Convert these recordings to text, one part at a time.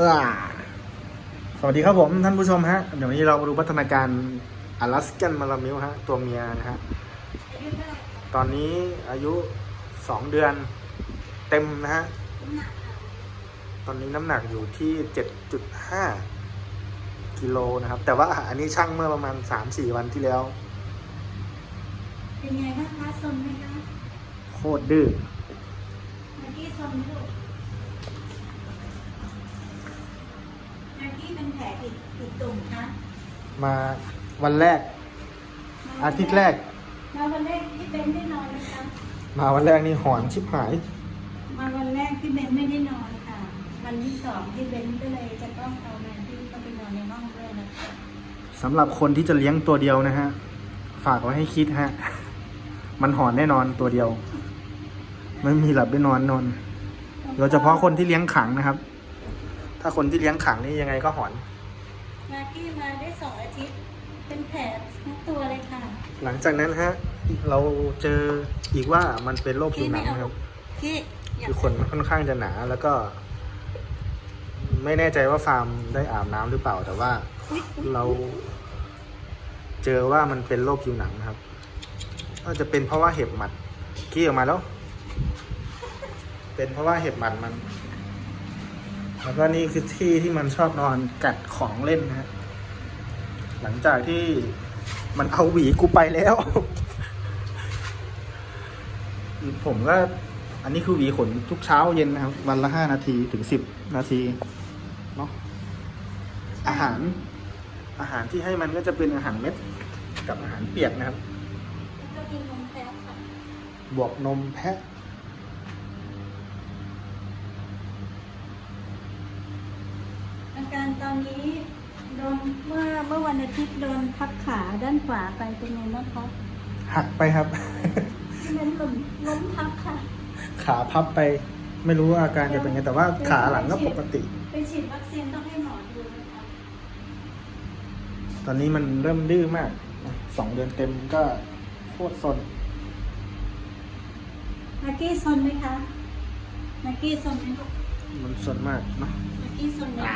เออสวัสดีครับผมท่านผู้ชมฮะ เดี๋ยววันนี้เรามาดูพัฒนาการอลาสกันมาลามิวฮะ ตัวเมียนะฮะ ตอนนี้อายุสองเดือนเต็มนะฮะ ตอนนี้น้ำหนักอยู่ที่เจ็ดจุดห้ากิโลนะครับ แต่ว่าอันนี้ช่างเมื่อประมาณสามสี่วันที่แล้ว เป็นไงบ้างคะสนไหมคะ โคตรดื้อแม็กกี้สนไหมลูกแม็กกี้เป็น แผลติดติดตุ่มคะมาวันแรก อาทิตย์แรก มาวันแรกที่เบนได้นอนไหมคะมาวันแรกนี่หอนชิบหาย มาวันแรกที่เบนไม่ได้นอนค่ะ วันที่สองที่เบนก็เลยจะต้องเอาแมนที่เข้าไปนอนในห้องด้วยนะคะสำหรับคนที่จะเลี้ยงตัวเดียวนะฮะ ฝากไว้ให้คิดฮะ มันหอนแน่นอนตัวเดียว ไม่มีหลับได้นอนนอนโดยเฉพาะคนที่เลี้ยงขังนะครับ ถ้าคนที่เลี้ยงขังนี่ยังไงก็หอนแม็กกี้มาได้สองอาทิตย์ เป็นแผลทั้งตัวเลยค่ะ หลังจากนั้นฮะ เราเจออีกว่ามันเป็นโรคผิวหนังนะครับพี่อยากคือขนมันค่อนข้างจะหนาแล้วก็ ไม่แน่ใจว่าฟาร์มได้อาบน้ำหรือเปล่า แต่ว่าอุ๊ยเรา เจอว่ามันเป็นโรคผิวหนังนะครับก็จะเป็นเพราะว่าเห็บหมัดขี้ออกมาแล้ว เป็นเพราะว่าเห็บหมัดมัน แล้วก็นี่คือที่ที่มันชอบนอนกัดของเล่นนะฮะหลังจากที่มันเอาหวีกูไปแล้ว ผมก็ อันนี้คือหวีขนทุกเช้าเย็นนะครับ วันละห้านาทีถึงสิบนาทีเนาะอาหาร อาหารที่ให้มันก็จะเป็นอาหารเม็ด กับอาหารเปียกนะครับก็กินนมแพ้ค่ะบวกนมแพะ อา การตอนนี้โดนเมื่อเมื่อวันอาทิตย์โดนทับขาด้านขวาไปเป็นไงบ้างคะหักไปครับ ที่นั้นล้มล้มทับค่ะ ขาพับไป ไม่รู้ว่าอาการจะเป็นไงแต่ว่าขาหลังก็ปกติ ไปฉีดวัคซีนต้องให้หมอดูนะคะตอนนี้มันเริ่มดื้อมากสองเดือนเต็มก็โคตรสนนักกี้ซนไหมคะนักกี้ซนไหมลูกมันสนมากเนาะ นัก กี้ซนไหม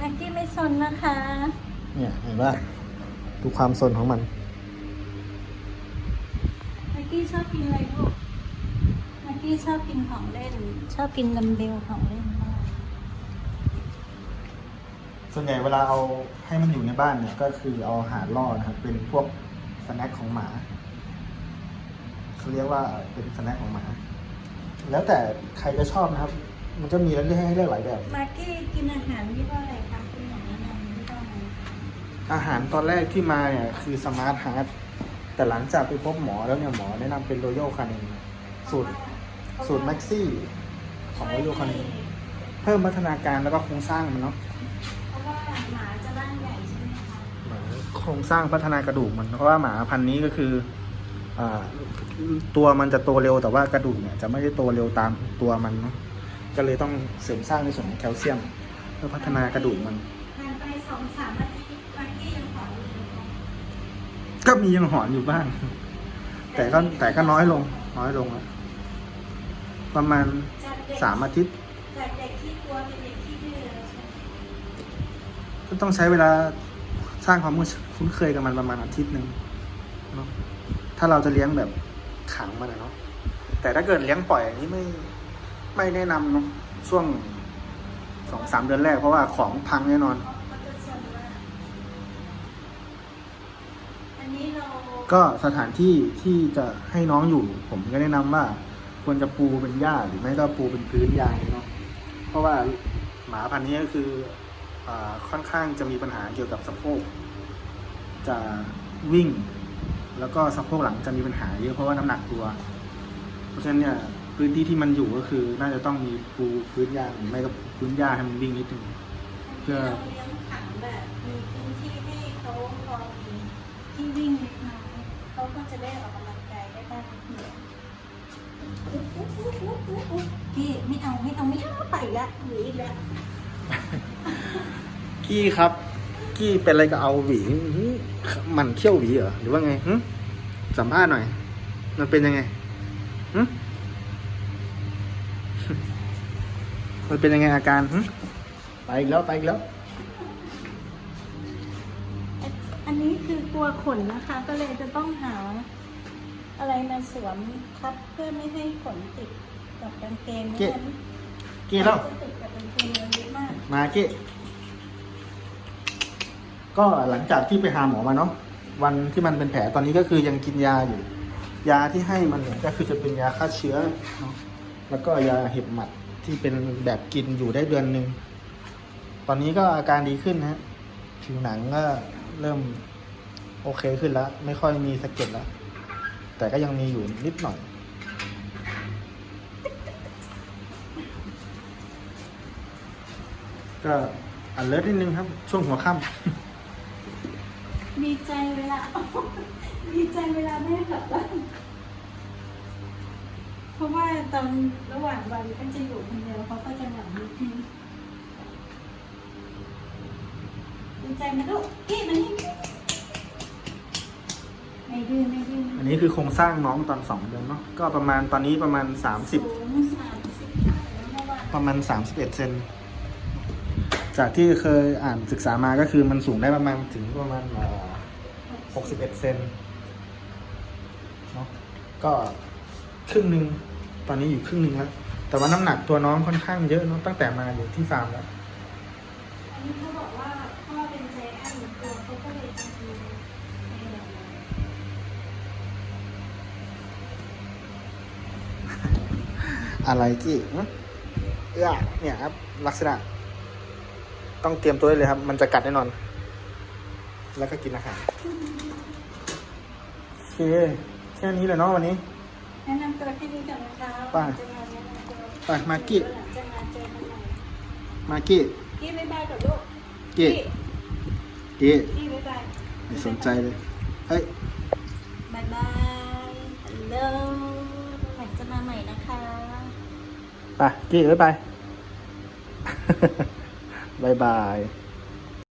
นักกี้ไม่ซนนะคะ เนี่ยเห็นว่าดูความสนของมันนักกี้ชอบกินอะไรลูกนักกี้ชอบกินของเล่น ชอบกินดัมเบลของเล่นมากส่วนใหญ่เวลาเอาให้มันอยู่ในบ้านเนี่ย ก็คือเอาอาหารล่อนะครับ เป็นพวกสแน็คของหมาเขาเรียกว่าเป็นสแน็คของหมา แล้วแต่ใครจะชอบนะครับ มันจะมีให้ให้เลือกหลายแบบ มากกี้กินอาหารยี่ห้ออะไรคะคุณหมอแนะนำยี่ห้ออะไรอาหารตอนแรกที่มาเนี่ยคือสมาร์ทฮาร์ดแต่หลังจากไปพบหมอแล้วเนี่ยหมอแนะนำเป็นโรโยคานินสูตรสูตรแม็กซี่ของโรโยคานินเพิ่มพัฒนาการแล้วก็โครงสร้างมันเนาะเพราะว่าหมาจะร่างใหญ่ใช่ไหมคะหมาโครงสร้างพัฒนากระดูกมันเพราะว่าหมาพันธุ์นี้ก็คืออ่าตัวมันจะโตเร็วแต่ว่ากระดูกเนี่ยจะไม่ได้โตเร็วตามตัวมันเนาะ ก็เลยต้องเสริมสร้างในส่วนของแคลเซียม เพื่อพัฒนากระดูกมันผ่านไปสองสามอาทิตย์มากกี้ยังขออยู่เลยค่ะก็มียังหอนอยู่บ้าง แต่ก็แต่ก็น้อยลง น้อยลงแล้วประมาณจากเด็กสามอาทิตย์ จากเด็กที่กลัวเป็นเด็กที่ดื้อแล้วใช่ไหมก็ต้องใช้เวลาสร้างความคุ้นเคยกับมันประมาณอาทิตย์หนึ่งเนาะถ้าเราจะเลี้ยงแบบขังมันอะเนาะแต่ถ้าเกิดเลี้ยงปล่อยอย่างนี้ไม่ ไม่แนะนำเนาะช่วงสองสามเดือนแรกเพราะว่าของพังแน่นอนเขาจะสนว่าอันนี้เราก็สถานที่ที่จะให้น้องอยู่ ผมก็แนะนำว่า ควรจะปูเป็นหญ้าหรือไม่ก็ปูเป็นพื้นยางเนาะเพราะว่าหมาพันธุ์นี้ก็คืออาค่อนข้างจะมีปัญหาเกี่ยวกับสะโพกจะวิ่ง แล้วก็สะโพกหลังจะมีปัญหาเยอะเพราะว่าน้ำหนักตัว เพราะฉะนั้นเนี่ย พื้นที่ที่มันอยู่ก็คือ น่าจะต้องมีปูพื้นยาหรือไม่ก็พื้นหญ้าให้มันวิ่งนิดนึงเพื่อ เราเลี้ยงขังแบบมีพื้นที่ให้เขาพอมีที่วิ่งเล็กน้อยเขาก็จะได้ออกกำลังกายได้บ้างนิดหน่อยอุ๊บอุ๊บอุ๊บอุ๊บอุ๊บอุ๊บพี่ไม่เอาไม่เอาไม่เอาไปละหนีอีกล้วกี้ครับ กี้เป็นอะไรกับเอาหวีหือหมันเที่ยวหวีเหรอหรือว่าไงหึสัมภาษณ์หน่อย มันเป็นยังไง มันเป็นยังไงอาการหึไปอีกแล้วไปอีกแล้ว อันนี้คือกลัวขนนะคะ ก็เลยจะต้องหา อะไรมาสวมทับเพื่อไม่ให้ขนติดกับกางเกงไม่งั้นเก้แล้ว จะติดกับกางเกงเยอะมาก มาเก้ก็หลังจากที่ไปหาหมอมาเนาะวันที่มันเป็นแผลตอนนี้ก็คือยังกินยาอยู่ ยาที่ให้มันเนี่ยก็คือจะเป็นยาฆ่าเชื้อเนาะแล้วก็ยาเห็บหมัด ที่เป็นแบบกินอยู่ได้เดือนหนึ่ง ตอนนี้ก็อาการดีขึ้นนะฮะ ผิวหนังก็เริ่มโอเคขึ้นแล้ว ไม่ค่อยมีสะเก็ดแล้ว แต่ก็ยังมีอยู่นิดหน่อย ก็อันเลิศนิดนึงครับ ช่วงหัวค่ำดีใจเวลาดีใจเวลาแม่กลับบ้าน ราะว่าตอนระหว่างวันก็จะอยู่คนเดียวเขาก็จะเหงานิดนึงดีใจไหมลูกกี้มานี่ไม่ดื้อไม่ดื้ออันนี้คือโครงสร้างน้องตอนสองเดือนเนาะก็ประมาณตอนนี้ประมาณสามสิบ สูงสามสิบแล้วเมื่อวานประมาณสามสิบเอ็ดเซน จากที่เคยอ่านศึกษามาก็คือมันสูงได้ประมาณถึงประมาณหกสิบเอ็ดเซนเนาะก็ครึ่งหนึ่ง ตอนนี้อยู่ครึ่งหนึ่งแล้ว แต่ว่าน้ำหนักตัวน้องค่อนข้างเยอะเนาะตั้งแต่มาอยู่ที่ฟาร์มแล้วอันนี้เขาบอกว่าพ่อเป็นใจแอนตัวเขาก็เลยจะมีในแบบนั้นอะไรกี้หึเอื้อเนี่ยครับ ลักษณะ ต้องเตรียมตัวได้เลยครับ มันจะกัดแน่นอน แล้วก็กินอาหารโอเคแค่นี้เลยเนาะวันนี้ แนะนำตัวที่นี่ก่อนนะคะไป้าจะมาแนะนำตัวไปมากกี้หลังจะมาเจอกันใหม่มากกี้กี้บ๊ายบายกับลูกกี้กี้กี้บ๊ายบายไม่สนใจเลยเฮ้ยบ๊ายบายฮัลโหลหลังจะมาใหม่นะคะไปกี้บ๊ายบายบายบาย